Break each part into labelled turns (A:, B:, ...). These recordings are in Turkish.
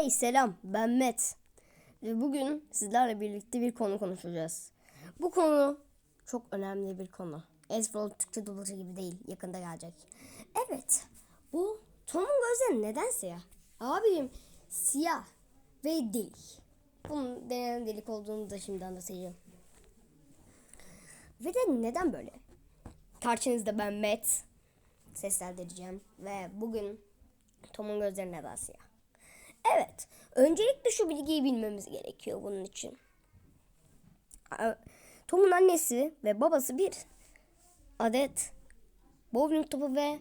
A: Hey selam ben Met ve bugün sizlerle birlikte bir konu konuşacağız. Bu konu çok önemli bir konu. Ezfrol Türkçe dublajı gibi değil yakında gelecek. Evet bu Tom'un gözleri neden siyah? Abim siyah ve delik. Bunun neden delik olduğunu da şimdi anlatacağım. Ve de neden böyle? Karşınızda ben Met seslendireceğim ve bugün Tom'un gözleri neden siyah? Evet. Öncelikle şu bilgiyi bilmemiz gerekiyor bunun için. Tom'un annesi ve babası bir adet bowling topu ve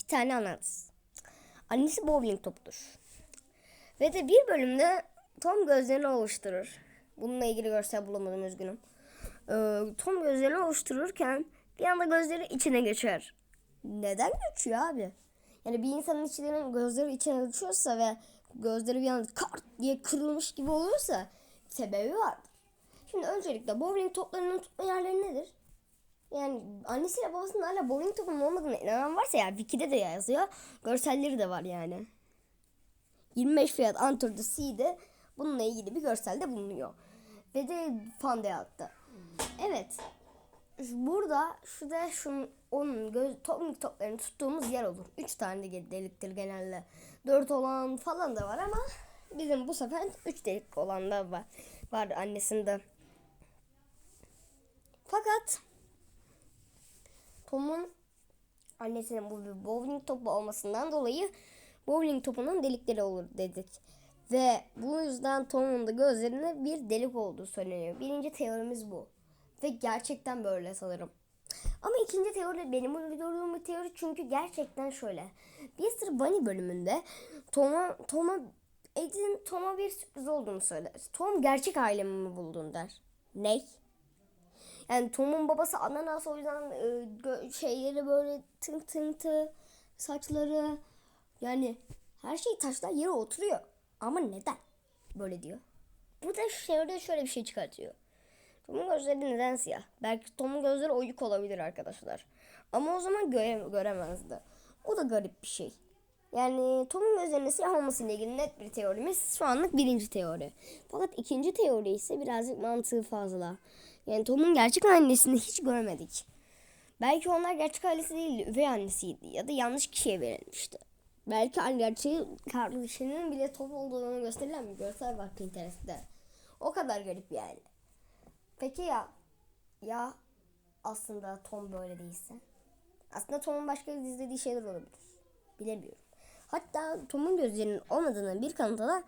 A: bir tane ananas. Annesi bowling topudur. Ve de bir bölümde Tom gözlerini oluşturur. Bununla ilgili görsel bulamadım üzgünüm. Ee, Tom gözlerini oluştururken bir anda gözleri içine geçer. Neden geçiyor abi? Yani bir insanın içlerinin gözleri içine geçiyorsa ve gözleri bir anda kart diye kırılmış gibi olursa sebebi vardır. Şimdi öncelikle bowling toplarının tutma yerleri nedir? Yani annesiyle babasının hala bowling topunun olmadığını inanan varsa ya Wiki'de de yazıyor. Görselleri de var yani. 25 fiyat Enter the Sea'de bununla ilgili bir görsel de bulunuyor. Ve de Fandeat'ta. Evet. Burada şu da şunun onun göz top toplarını tuttuğumuz yer olur. Üç tane de deliktir genelde. Dört olan falan da var ama bizim bu sefer üç delik olan da var. Var annesinde. Fakat Tom'un annesinin bu bir bowling topu olmasından dolayı bowling topunun delikleri olur dedik. Ve bu yüzden Tom'un da gözlerinde bir delik olduğu söyleniyor. Birinci teorimiz bu. Ve gerçekten böyle sanırım. Ama ikinci teori benim uydurduğum bir teori çünkü gerçekten şöyle. Sır Bunny bölümünde Tom'a Tom'a Ed'in Tom'a bir sürpriz olduğunu söyler. Tom gerçek ailemi mi buldun der. Ney? Yani Tom'un babası ananas o yüzden e, şeyleri böyle tın tın tı saçları yani her şey taşlar yere oturuyor. Ama neden? Böyle diyor. Bu da şöyle şöyle bir şey çıkartıyor. Tom'un gözleri neden siyah? Belki Tom'un gözleri oyuk olabilir arkadaşlar. Ama o zaman göre göremezdi. O da garip bir şey. Yani Tom'un gözlerinin siyah olmasıyla ilgili net bir teorimiz şu anlık birinci teori. Fakat ikinci teori ise birazcık mantığı fazla. Yani Tom'un gerçek annesini hiç görmedik. Belki onlar gerçek ailesi değildi, üvey annesiydi ya da yanlış kişiye verilmişti. Belki an gerçeği kardeşinin bile Tom olduğunu gösterilen bir görsel var Pinterest'te. O kadar garip yani. Peki ya ya aslında Tom böyle değilse? Aslında Tom'un başka izlediği şeyler olabilir. Bilemiyorum. Hatta Tom'un gözlerinin olmadığını bir kanıta da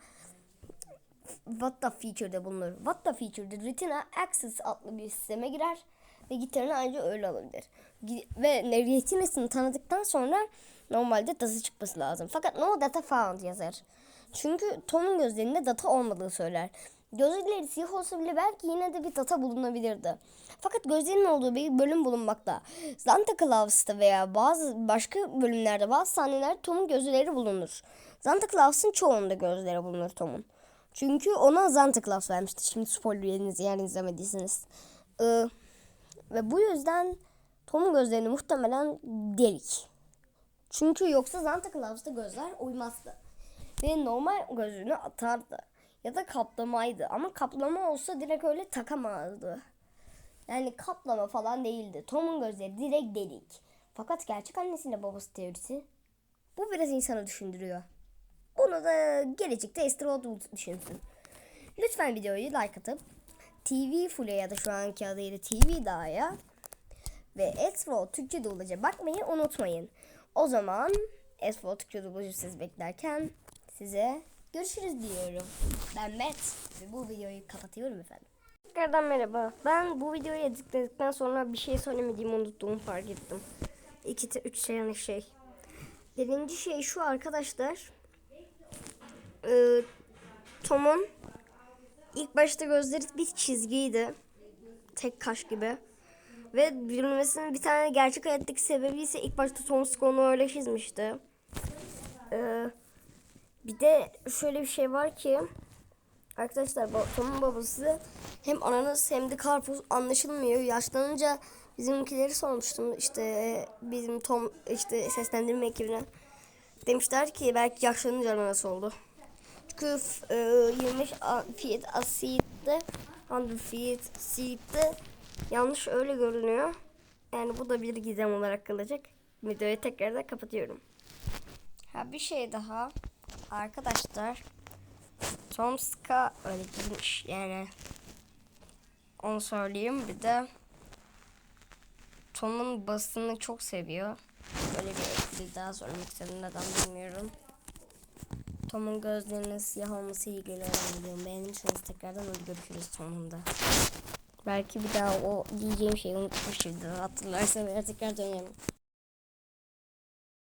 A: What the Feature'de bulunur. What the Feature'de Retina Access adlı bir sisteme girer ve gitarını ayrıca öyle alabilir. Ve Retina'sını tanıdıktan sonra normalde data çıkması lazım. Fakat no data found yazar. Çünkü Tom'un gözlerinde data olmadığı söyler. Gözleri siyah olsa bile belki yine de bir data bulunabilirdi. Fakat gözlerinin olduğu bir bölüm bulunmakta. Santa Claus'ta veya bazı başka bölümlerde bazı sahnelerde Tom'un gözleri bulunur. Santa Claus'un çoğunda gözleri bulunur Tom'un. Çünkü ona Santa Claus vermişti. Şimdi spoiler yeriniz yani izlemediyseniz. Ee, ve bu yüzden Tom'un gözlerini muhtemelen delik. Çünkü yoksa Santa Claus'ta gözler uymazdı. Ve normal gözünü atardı. Ya da kaplamaydı. Ama kaplama olsa direkt öyle takamazdı. Yani kaplama falan değildi. Tom'un gözleri direkt delik. Fakat gerçek annesiyle babası teorisi bu biraz insanı düşündürüyor. Bunu da gelecekte Esther Oldwood düşünsün. Lütfen videoyu like atıp TV Full'e ya da şu anki adıyla TV Dağ'a ve Esther Türkçe dublajı bakmayı unutmayın. O zaman Esther Türkçe dublajı siz beklerken size görüşürüz diyorum. Ben Met ve bu videoyu kapatıyorum efendim. Tekrardan merhaba. Ben bu videoyu editledikten sonra bir şey söylemediğimi unuttuğumu fark ettim. İki, üç tane şey. Birinci şey şu arkadaşlar. Ee, Tom'un ilk başta gözleri bir çizgiydi. Tek kaş gibi. Ve bilmesinin bir tane gerçek hayattaki sebebi ise ilk başta Tom Scott onu öyle çizmişti. Ee, bir de şöyle bir şey var ki arkadaşlar Tom'un babası hem ananas hem de karpuz anlaşılmıyor. Yaşlanınca bizimkileri sormuştum işte bizim Tom işte seslendirme ekibine. Demişler ki belki yaşlanınca ananas oldu. Çünkü e, 25 a- feet asit'te 100 feet seat'te yanlış öyle görünüyor. Yani bu da bir gizem olarak kalacak. Videoyu tekrardan kapatıyorum. Ha bir şey daha. Arkadaşlar Tomska giymiş yani. Onu söyleyeyim. Bir de Tom'un basını çok seviyor. Böyle bir ekli daha söylemek istedim. Neden bilmiyorum. Tom'un gözlerinin siyah olması iyi geliyor. Biliyorum. Beğenirseniz tekrardan görüşürüz Tom'un da. Belki bir daha o diyeceğim şeyi unutmuşumdur. Hatırlarsam eğer tekrar dönerim.